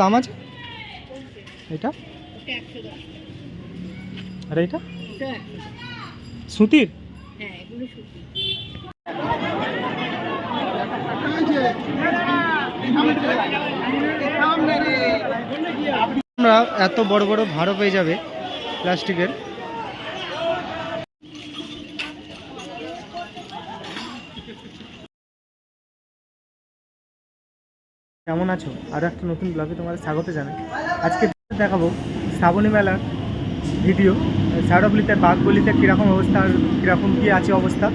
দাম আছে? এটা? আর এটা? সুতির? আমরা এত বড় বড় ভাড়া পেয়ে যাবে প্লাস্টিকের। কেমন আছো? আরও একটা নতুন ব্লগে তোমাদের স্বাগত জানাই। আজকে দেখাবো শ্রাবণী মেলার ভিডিও। সারবলিতে বাঘবলিতে কীরকম অবস্থা আর কীরকম কী আছে অবস্থা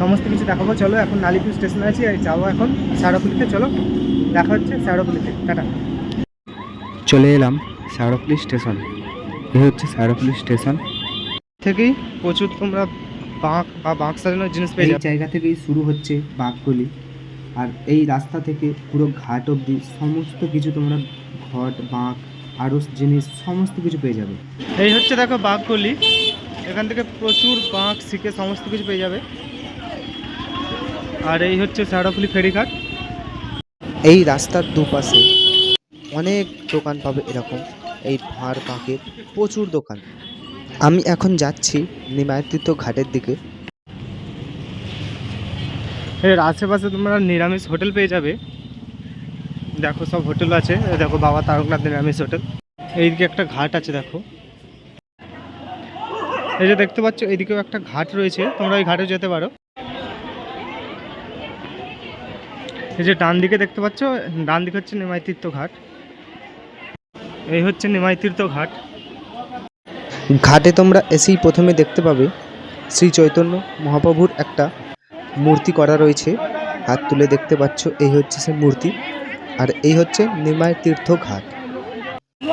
সমস্ত কিছু দেখাবো। চলো এখন নালিপুর স্টেশনে আছি আর যাব এখন সারবলিতে চলো দেখা হচ্ছে সারবলিতে টাটা। চলে এলাম সারপলি স্টেশন। এই হচ্ছে সারপলি স্টেশন। থেকেই প্রচুর তোমরা বাঁক বা বাঁক সাজানোর জিনিস পেয়ে জায়গা থেকেই শুরু হচ্ছে বাঘগলি আর এই রাস্তা থেকে পুরো ঘাট অবধি সমস্ত কিছু তোমরা ঘট বাঁক আরও জিনিস সমস্ত কিছু পেয়ে যাবে। এই হচ্ছে দেখো বাঘগলি। এখান থেকে প্রচুর বাঁক শিখে সমস্ত কিছু পেয়ে যাবে। আর এই হচ্ছে সারপলি ফেরিঘাট। এই রাস্তার দুপাশে অনেক দোকান পাবে এরকম। এই ভাঁড় বাঁকের প্রচুর দোকান। আমি এখন যাচ্ছি নিমায়িত ঘাটের দিকে। এর আশেপাশে তোমরা নিরামিষ হোটেল পেয়ে যাবে। দেখো সব হোটেল আছে। দেখো বাবা তারকনাথ নিরামিষ হোটেল। এইদিকে একটা ঘাট আছে, দেখো। এই যে দেখতে পাচ্ছ, এইদিকেও একটা ঘাট রয়েছে। তোমরা ওই ঘাটে যেতে পারো। এই যে ডান দিকে দেখতে পাচ্ছ, ডান দিকে হচ্ছে নিমাইতীর্থ ঘাট। এই হচ্ছে নিমাইতীর্থ ঘাট। ঘাটে তোমরা এসেই প্রথমে দেখতে পাবে শ্রী চৈতন্য মহাপ্রভুর একটা মূর্তি করা রয়েছে। হাত তুলে দেখতে পাচ্ছ, এই হচ্ছে সে মূর্তি। আর এই হচ্ছে নিমায় তীর্থ ঘাট।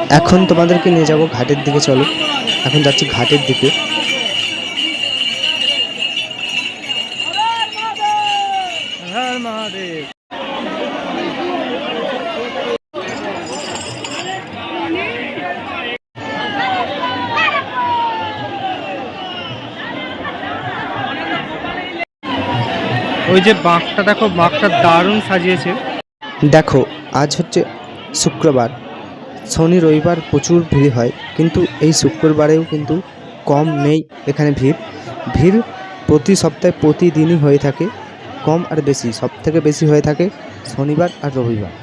এখন তোমাদেরকে নিয়ে যাব ঘাটের দিকে, চলো। এখন যাচ্ছি ঘাটের দিকে। হ্যাঁ মহাদেব! ওই যে বাঁকটা দেখো বাঁকটা দারুণ সাজিয়েছে। দেখো আজ হচ্ছে শুক্রবার। শনি রবিবার প্রচুর ভিড় হয় কিন্তু এই শুক্রবারেও কিন্তু কম নেই এখানে ভিড়। ভিড় প্রতি সপ্তাহে প্রতিদিনই হয়ে থাকে কম আর বেশি সব থেকে বেশি হয়ে থাকে শনিবার আর রবিবার।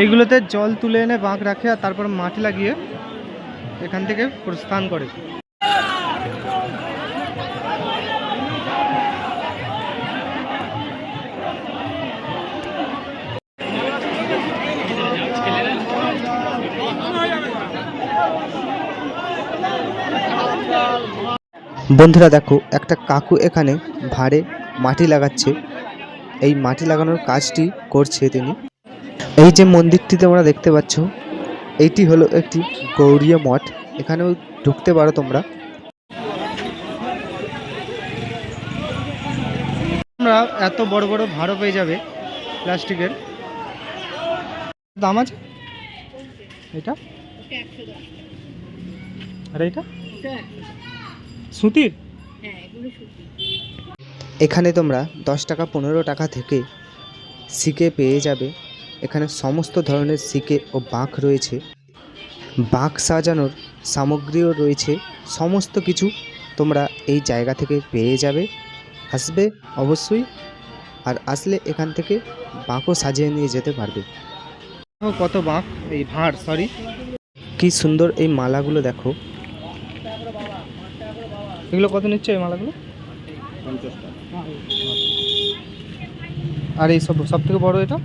এইগুলোতে জল তুলে এনে বাঁক রাখে আর তারপর মাটি লাগিয়ে এখান থেকে প্রস্থান করে। বন্ধুরা দেখো একটা কাকু এখানে ভাড়ে মাটি লাগাচ্ছে। এই মাটি লাগানোর কাজটি করছে তিনি। এই যে মন্দিরটি তোমরা দেখতে পাচ্ছ এইটি হলো একটি গৌরীয় মঠ। এখানেও ঢুকতে পারো তোমরা। তোমরা এত বড় বড় ভাড়ও পেয়ে যাবে প্লাস্টিকের। দাম আছে? এটা? আর এইটা দশ। সুতির? হ্যাঁ এগুলো সুতি এখানে তোমরা দশ টাকা পনেরো টাকা থেকে সিকে পেয়ে যাবে। এখানে সমস্ত ধরনের সিকে ও বাঁক রয়েছে। বাঁক সাজানোর সামগ্রীও রয়েছে। সমস্ত কিছু তোমরা এই জায়গা থেকে পেয়ে যাবে। আসবে অবশ্যই। আর আসলে এখান থেকে বাঁকও সাজিয়ে নিয়ে যেতে পারবে। কত বাঁক? এই ভাঁড় সরি কি সুন্দর এই মালাগুলো দেখো। এগুলো কত নিচ্ছে এই মালাগুলো? আর এই সব সব থেকে বড় এটা?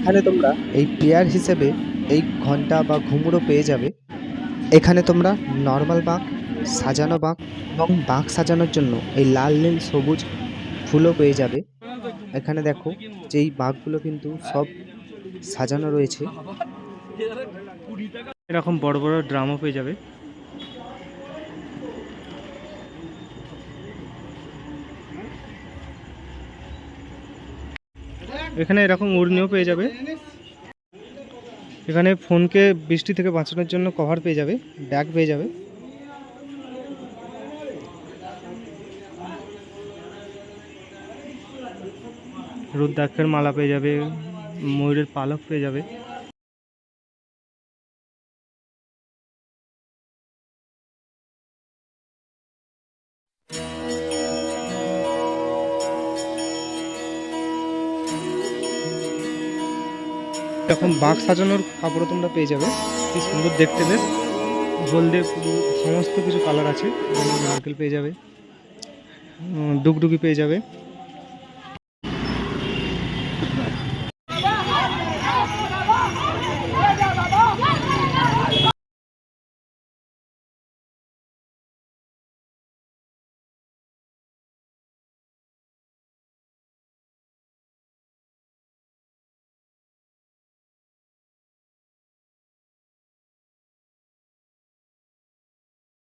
এখানে তোমরা এই পেয়ার হিসেবে এই ঘণ্টা বা ঘুমুরও পেয়ে যাবে। এখানে তোমরা নর্মাল বাঁক সাজানো বাঁক এবং বাঁক সাজানোর জন্য এই লাল নীল সবুজ ফুলও পেয়ে যাবে। এখানে দেখো যে এই বাঁকগুলো কিন্তু সব সাজানো রয়েছে। এরকম বড় বড় ড্রামও পেয়ে যাবে। এখানে এরকম উড়নিও পেয়ে যাবে। এখানে ফোনকে বৃষ্টি থেকে বাঁচানোর জন্য কভার পেয়ে যাবে, ব্যাগ পেয়ে যাবে। রুদ্রাক্ষের মালা পেয়ে যাবে। ময়ূরের পালক পেয়ে যাবে। এরকম বাঘ সাজানোর কাপড়ও তোমরা পেয়ে যাবে। কি সুন্দর দেখতে বেশ। হলদে পুরো সমস্ত কিছু কালার আছে। নারকেল পেয়ে যাবে। ডুগডুগি পেয়ে যাবে।